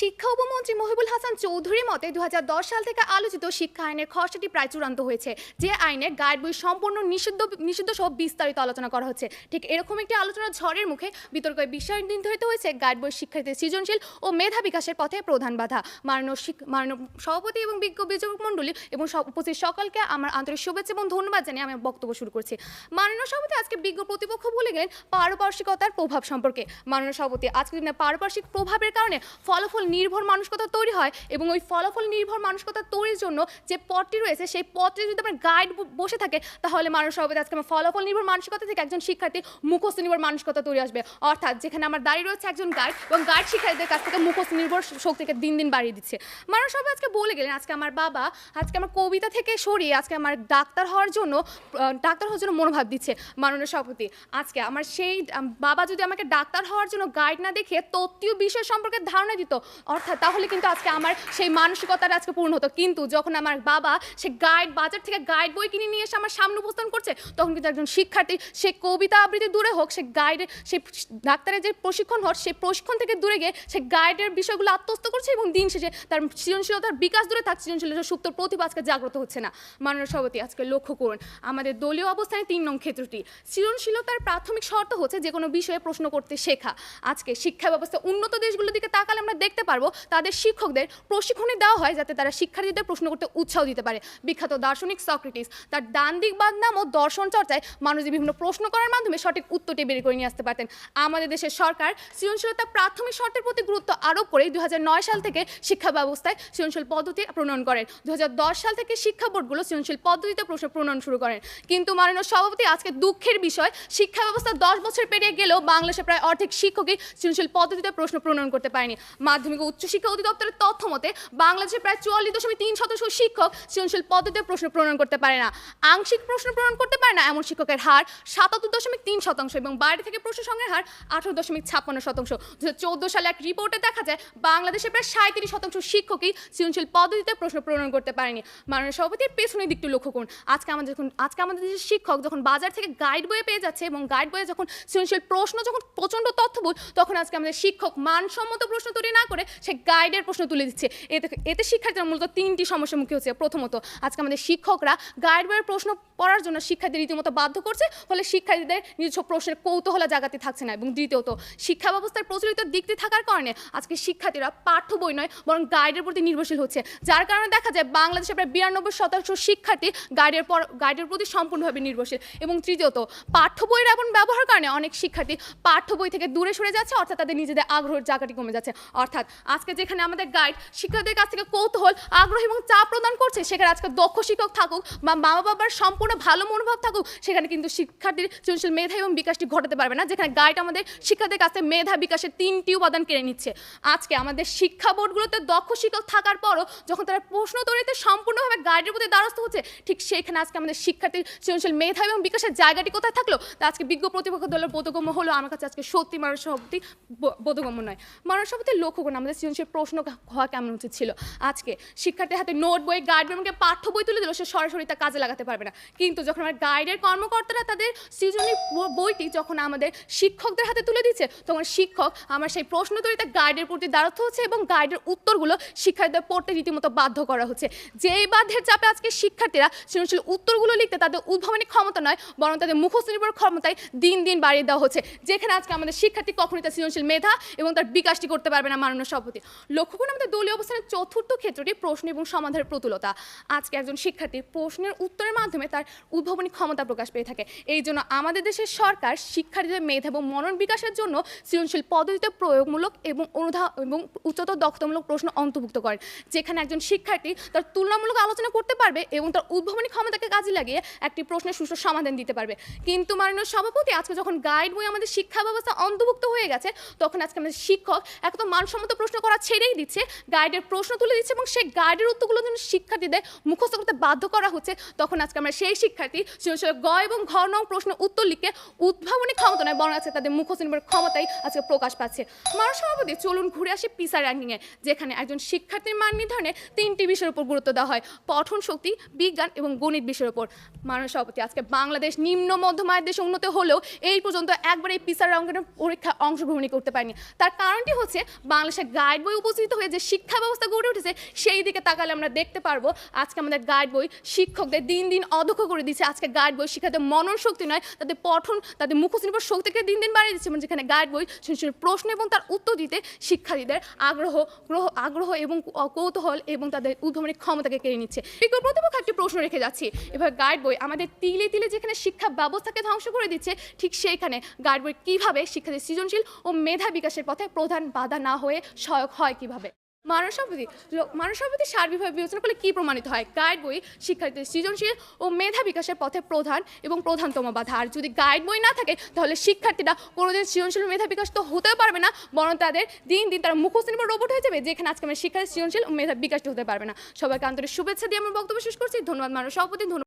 শিক্ষা উপমন্ত্রী মহিবুল হাসান চৌধুরীর মতে দু হাজার দশ সাল থেকে আলোচিত শিক্ষা আইনের খসড়াটি প্রায় চূড়ান্ত হয়েছে। যে আইনে গাইড বই সম্পূর্ণ নিষিদ্ধ নিষিদ্ধ সহ বিস্তারিত আলোচনা করা হচ্ছে। ঠিক এরকম একটি আলোচনা ঝড়ের মুখে বিতর্কে বিষয় নির্ধারিত হয়েছে গাইড বই শিক্ষার্থীদের সৃজনশীল ও মেধা বিকাশের পথে প্রধান বাধা। মাননীয় মাননীয় সভাপতি এবং বিজ্ঞ বিচারক মণ্ডলী এবং উপস্থিত সকলকে আমার আন্তরিক শুভেচ্ছা এবং ধন্যবাদ জানিয়ে আমি বক্তব্য শুরু করছি। মাননীয় সভাপতি, আজকে বিজ্ঞ প্রতিপক্ষ বলে গেলেন পারপার্শ্বিকতার প্রভাব সম্পর্কে। মাননীয় সভাপতি আজকে দিনে পারপার্শ্বিক প্রভাবের কারণে ফলাফল নির্ভর মানসিকতা তৈরি হয় এবং ওই ফলাফল নির্ভর মানসিকতা তৈরির জন্য যে পথটি রয়েছে, সেই পথটি যদি আমার গাইড বসে থাকে, তাহলে মানুষ হবে আজকে আমার ফলাফল নির্ভর মানসিকতা থেকে একজন শিক্ষার্থী মুখস্থ নির্ভর মানসিকতা তৈরি আসবে। অর্থাৎ যেখানে আমার দাঁড়িয়ে রয়েছে একজন গাইড এবং গাইড শিক্ষার্থীদের কাছ থেকে মুখস্থ নির্ভর শক্তিকে দিন দিন বাড়িয়ে দিচ্ছে। মানুষ হবে আজকে বলে গেলেন, আজকে আমার বাবা, আজকে আমার কবিতা থেকে সরিয়ে আজকে আমার ডাক্তার হওয়ার জন্য ডাক্তার হওয়ার জন্য মনোভাব দিচ্ছে মাননীয় সভাপতি। আজকে আমার সেই বাবা যদি আমাকে ডাক্তার হওয়ার জন্য গাইড না দেখে তত্ত্বীয় বিষয় সম্পর্কে ধারণা দিত অর্থাৎ তাহলে কিন্তু আজকে আমার সেই মানসিকতাটা আজকে পূর্ণ হতো। কিন্তু যখন আমার বাবা সে গাইড বাজার থেকে গাইড বই কিনে নিয়ে এসে আমার সামনে উপস্থান করছে, তখন কিন্তু একজন শিক্ষার্থী, সে কবিতা আবৃত্তি দূরে হোক, সে গাইডের সে ডাক্তারের যে প্রশিক্ষণ হোক সেই প্রশিক্ষণ থেকে দূরে গিয়ে সে গাইডের বিষয়গুলো আত্মস্থ করছে এবং দিন শেষে তার সৃজনশীলতার বিকাশ দূরে থাকছে, সৃজনশীলতার সুপ্ত প্রতিভা আজকে জাগ্রত হচ্ছে না। মাননীয় সভাপতি, আজকে লক্ষ্য করুন, আমাদের দলীয় অবস্থানে তিন নং ক্ষেত্রটি। সৃজনশীলতার প্রাথমিক শর্ত হচ্ছে যে কোনো বিষয়ে প্রশ্ন করতে শেখা। আজকে শিক্ষা ব্যবস্থা উন্নত দেশগুলোর দিকে তাকালে আমরা দেখতে পারব, তাদের শিক্ষকদের প্রশিক্ষণে দেওয়া হয় যাতে তারা শিক্ষার্থীদের প্রশ্ন করতে উৎসাহ দিতে পারে। বিখ্যাত দার্শনিক সক্রেটিস, তার ডান দিকবাদ নাম ও দর্শন চর্চায় মানুষদের বিভিন্ন প্রশ্ন করার মাধ্যমে সঠিক উত্তরটি বের করে নিয়ে আসতে পারতেন। আমাদের দেশের সরকার সৃজনশীলতা প্রাথমিক শর্তের প্রতি গুরুত্ব আরোপ করে দু হাজার নয় সাল থেকে শিক্ষা ব্যবস্থায় সৃজনশীল পদ্ধতি প্রণয়ন করেন। দু হাজার দশ সাল থেকে শিক্ষা বোর্ডগুলো সৃজনশীল পদ্ধতিতে প্রশ্ন প্রণয়ন শুরু করেন। কিন্তু মাননীয় সভাপতি আজকে দুঃখের বিষয়, শিক্ষা ব্যবস্থা দশ বছর পেরিয়ে গেলেও বাংলাদেশে প্রায় অর্ধেক শিক্ষকই সৃজনশীল পদ্ধতিতে প্রশ্ন প্রণয়ন করতে পারেনি। মাধ্যমিক ও উচ্চশিক্ষা অধিদপ্তরের তথ্য মতে বাংলাদেশে প্রায় চুয়াল্লিশ দশমিক তিন শতাংশ শিক্ষক সৃজনশীল পদ্ধতিতে প্রশ্ন প্রণয়ন করতে পারে না। আংশিক প্রশ্ন প্রণয়ন করতে পারে না এমন শিক্ষকের হার সাতাত্তর দশমিক তিন শতাংশ এবং বাইরে থেকে প্রশ্ন সংগ্রহের হার আঠারো দশমিক ছাপ্পান্ন শতাংশ। দু চৌদ্দ সালে এক রিপোর্টে দেখা যায় বাংলাদেশে প্রায় সাঁত্রিশ শতাংশ শিক্ষকই সৃজনশীল পদ্ধতিতে প্রশ্ন প্রণয়ন করতে পারেনি। মাননীয় সভাপতির পেছনের দিকটি লক্ষ্য করুন। আজকে আমাদের যখন আজকে আমাদের দেশের শিক্ষক যখন বাজার থেকে গাইড বইয়ে পেয়ে যাচ্ছে এবং গাইড বইয়ে যখন সৃজনশীল প্রশ্ন, যখন প্রচণ্ড তথ্যবোধ, তখন আজকে আমাদের শিক্ষক মানসম্মত প্রশ্ন তৈরি না করে সে গাইডের প্রশ্ন তুলে দিচ্ছে। এতে এতে শিক্ষার্থীরা মূলত তিনটি সমস্যার মুখে হচ্ছে প্রথমত, আজকে আমাদের শিক্ষকরা গাইড বইয়ের প্রশ্ন পড়ার জন্য শিক্ষার্থীদের রীতিমতো বাধ্য করছে, ফলে শিক্ষার্থীদের নিজস্ব প্রশ্নের কৌতূহলা জাগাতে থাকছে না। এবং দ্বিতীয়ত, শিক্ষা ব্যবস্থার প্রচলিত দিকটি থাকার কারণে আজকে শিক্ষার্থীরা পাঠ্য বই নয়, বরং গাইডের প্রতি নির্ভরশীল হচ্ছে। যার কারণে দেখা যায় বাংলাদেশে প্রায় বিরানব্বই শতাংশ শিক্ষার্থী গাইডের পর গাইডের প্রতি সম্পূর্ণভাবে নির্ভরশীল। এবং তৃতীয়ত, পাঠ্য বইয়ের এমন ব্যবহার কারণে অনেক শিক্ষার্থী পাঠ্য বই থেকে দূরে সরে যাচ্ছে, অর্থাৎ তাদের নিজেদের আগ্রহের জায়গাটি কমে যাচ্ছে। অর্থাৎ আজকে যেখানে আমাদের গাইড শিক্ষার্থীদের কাছ থেকে কৌতূহল, আগ্রহ এবং চাপ প্রদান করছে, সেখানে আজকে দক্ষ শিক্ষক থাকুক বা মা বাবার সম্পূর্ণ ভালো মনোভাব থাকুক, সেখানে কিন্তু শিক্ষার্থীর সৃজনশীল মেধা এবং বিকাশটি ঘটাতে পারবে না। যেখানে গাইড আমাদের শিক্ষার্থীদের কাছে মেধা বিকাশের তিনটি উপাদান কেড়ে নিচ্ছে। আজকে আমাদের শিক্ষা বোর্ডগুলোতে দক্ষ শিক্ষক থাকার পরও যখন তারা প্রশ্ন তৈরিতে সম্পূর্ণভাবে গাইডের প্রতি দ্বারস্থ হচ্ছে, ঠিক সেখানে আজকে আমাদের শিক্ষার্থীর সৃজনশীল মেধা এবং বিকাশের জায়গাটি কোথায় থাকল, তা আজকে বিজ্ঞ প্রতিপক্ষ দলের বোধগম্য হলো, আমার কাছে আজকে সত্যি মানুষ সভাপতি বোধগম্য নয়। মানুষ সভাপতি লক্ষ্য করুন আমাদের সৃজনশীল প্রশ্ন হওয়া কেমন উচিত ছিল? আজকে শিক্ষার্থীর হাতে নোট বই গাইড বই পাঠ্য বই তুলে দিল, সে সরাসরি তা কাজে লাগাতে পারবে না। কিন্তু যখন আমার গাইডের কর্মকর্তারা তাদের সৃজনী বইটি যখন আমাদের শিক্ষকদের হাতে তুলে দিচ্ছে, তখন শিক্ষক আমার সেই প্রশ্ন তৈরিতে গাইডের প্রতি দ্বারস্থ হচ্ছে এবং গাইডের উত্তরগুলো শিক্ষার্থীদের পড়তে রীতিমতো বাধ্য করা হচ্ছে। যেই বাধ্যের চাপে আজকে শিক্ষার্থীরা সৃজনশীল উত্তরগুলো লিখতে তাদের উদ্ভাবনী ক্ষমতা নয়, বরং তাদের মুখস্থ নির্ভর ক্ষমতায় দিন দিন বাড়িয়ে দেওয়া হচ্ছে। যেখানে আজকে আমাদের শিক্ষার্থী কখনই তার সৃজনশীল মেধা এবং তার বিকাশটি করতে পারবে না মাননীয় সভাপতি লক্ষ্য করুন আমাদের দলীয় অবস্থানের চতুর্থ ক্ষেত্রটি প্রশ্ন এবং সমাধানের প্রতুলতা। আজকে একজন শিক্ষার্থী প্রশ্নের উত্তরের মাধ্যমে তার উদ্ভাবনী ক্ষমতা প্রকাশ পেয়ে থাকে। এই জন্য আমাদের দেশের সরকার শিক্ষার্থীদের মেধা এবং মনন বিকাশের জন্য সৃজনশীল পদ্ধতিতে প্রয়োগমূলক এবং অনুধা এবং উচ্চতর দক্ষতামূলক প্রশ্ন অন্তর্ভুক্ত করেন, যেখানে একজন শিক্ষার্থী তার তুলনামূলক আলোচনা করতে পারবে এবং তার উদ্ভাবনী ক্ষমতাকে কাজে লাগিয়ে একটি প্রশ্নের সুষ্ঠু সমাধান দিতে পারবে। কিন্তু মাননীয় সভাপতি, আজকে যখন গাইড বই আমাদের শিক্ষা ব্যবস্থা অন্তর্ভুক্ত হয়ে গেছে, তখন আজকে আমাদের শিক্ষক একদম মানসম্মত প্রশ্ন করা ছেড়েই দিচ্ছে গাইডের প্রশ্ন তুলে দিচ্ছে এবং সেই গাইডের উত্তরগুলো যেন শিক্ষার্থীদের মুখস্থ করতে বাধ্য করা হচ্ছে। তখন আজকে আমরা সেই শিক্ষার্থী গ এবং ঘ নং প্রশ্ন উত্তর লিখে উদ্ভাবনী ক্ষমতা নয়, বরং আছে তাদের মুখস্থ নির্ভর ক্ষমতাই আজকে প্রকাশ পাচ্ছে। মানব সভাপতি চলুন ঘুরে আসি পিসা র্যাঙ্কিংয়ে যেখানে একজন শিক্ষার্থীর মান নির্ধারণে তিনটি বিষয়ের উপর গুরুত্ব দেওয়া হয়, পঠন শক্তি, বিজ্ঞান এবং গণিত বিষয়ের উপর। মানব সভাপতি আজকে বাংলাদেশ নিম্ন মধ্যমায়ের দেশে উন্নত হলেও এই পর্যন্ত একবার এই পিসার রঙের পরীক্ষা অংশগ্রহণই করতে পারেনি। তার কারণটি হচ্ছে বাংলাদেশের গাইড বই উপস্থিত হয়ে যে শিক্ষা ব্যবস্থা গড়ে উঠেছে, সেই দিকে তাকালে আমরা দেখতে পারব, আজকে আমাদের গাইড বই শিক্ষকদের দিন দিন অদক্ষ করে দিচ্ছে। আজকে গাইড বই শিক্ষাদের মনন শক্তি নয়, তাদের পঠন, তাদের নির্ভর শক্তিকে দিন দিন বাড়িয়ে দিচ্ছে। এবং যেখানে গাইড বই শুনে প্রশ্ন এবং তার উত্তর দিতে শিক্ষার্থীদের আগ্রহ, গ্রহ, আগ্রহ এবং কৌতূহল এবং তাদের উদ্ভাবনী ক্ষমতাকে কেড়ে নিচ্ছে। বিকল্প প্রতিপক্ষ একটি প্রশ্ন রেখে যাচ্ছি। এবার গাইড বই আমাদের তিলে তিলে যেখানে শিক্ষা ব্যবস্থাকে ধ্বংস করে দিচ্ছে, ঠিক সেইখানে গাইড বই কীভাবে শিক্ষার্থীর সৃজনশীল ও মেধা বিকাশের পথে প্রধান বাধা না হয়ে সহায়ক হয় কীভাবে? মানব সম্পত্তি মানব সম্পত্তি সার্বিকভাবে বিবেচনা করলে কী প্রমাণিত হয়? গাইড বই শিক্ষার্থীদের সৃজনশীল ও মেধা বিকাশের পথে প্রধান এবং প্রধানতম বাধা। আর যদি গাইড বই না থাকে, তাহলে শিক্ষার্থীরা কোনোদিন সৃজনশীল মেধা বিকাশ তো হতেও পারবে না, বরং তাদের দিন দিন তারা মুখস্থ নির্ভর রোবট হয়ে যাবে, যেখানে আজকে আমরা শিক্ষার্থী সৃজনশীল ও মেধা বিকাশটা হতে পারবে না। সবাইকে আন্তরিক শুভেচ্ছা দিয়ে আমার বক্তব্য শেষ করছি। ধন্যবাদ মানব সভাপতি ধন্যবাদ।